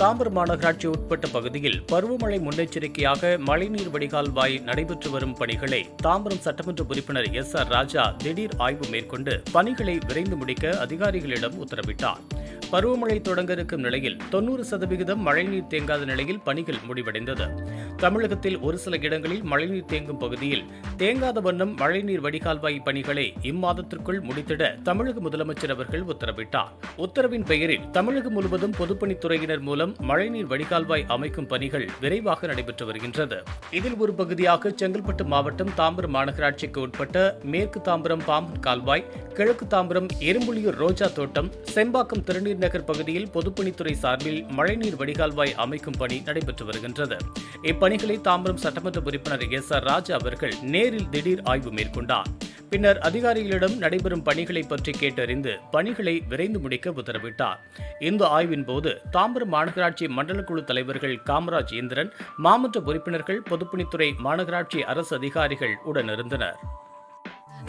தாம்பரம் மாநகராட்சி உட்பட்ட பகுதியில் பருவமழை முன்னெச்சரிக்கையாக மழைநீர் வடிகால் வாய் நடைபெற்று வரும் பணிகளை தாம்பரம் சட்டமன்ற உறுப்பினர் எஸ் ஆர் ராஜா திடீர் ஆய்வு மேற்கொண்டு பணிகளை விரைந்து முடிக்க அதிகாரிகளிடம் உத்தரவிட்டார். பருவமழை தொடங்க இருக்கும் நிலையில் தொன்னூறு சதவிகிதம் மழைநீர் தேங்காத நிலையில் பணிகள் முடிவடைந்தது. தமிழகத்தில் ஒரு சில இடங்களில் மழைநீர் தேங்கும் பகுதியில் தேங்காத வண்ணம் மழைநீர் வடிகால்வாய் பணிகளை இம்மாதத்திற்குள் முடித்திட தமிழக முதலமைச்சர் அவர்கள் உத்தரவிட்டார். உத்தரவின் பெயரில் தமிழகம் முழுவதும் பொதுப்பணித்துறையினர் மூலம் மழைநீர் வடிகால்வாய் அமைக்கும் பணிகள் விரைவாக நடைபெற்று வருகின்றது. இதில் ஒரு பகுதியாக செங்கல்பட்டு மாவட்டம் தாம்பரம் மாநகராட்சிக்கு உட்பட்ட மேற்கு தாம்பரம் பாம்பன் கால்வாய் கிழக்கு தாம்பரம் எறும்புலியூர் ரோஜா தோட்டம் செம்பாக்கம் திருநீர் நகர் பகுதியில் பொதுப்பணித்துறை சார்பில் மழைநீர் வடிகால்வாய் அமைக்கும் பணி நடைபெற்று வருகின்றது. இப்பணிகளை தாம்பரம் சட்டமன்ற உறுப்பினர் எஸ் ஆர் ராஜா அவர்கள் நேரில் திடீர் ஆய்வு மேற்கொண்டார். பின்னர் அதிகாரிகளிடம் நடைபெறும் பணிகளை பற்றி கேட்டறிந்து பணிகளை விரைந்து முடிக்க உத்தரவிட்டார். இந்த ஆய்வின் போது தாம்பரம் மாநகராட்சி மண்டல குழு தலைவர்கள் காமராஜ் இந்திரன் மாமன்ற உறுப்பினர்கள் பொதுப்பணித்துறை மாநகராட்சி அரசு அதிகாரிகள் உடனிருந்தனர்.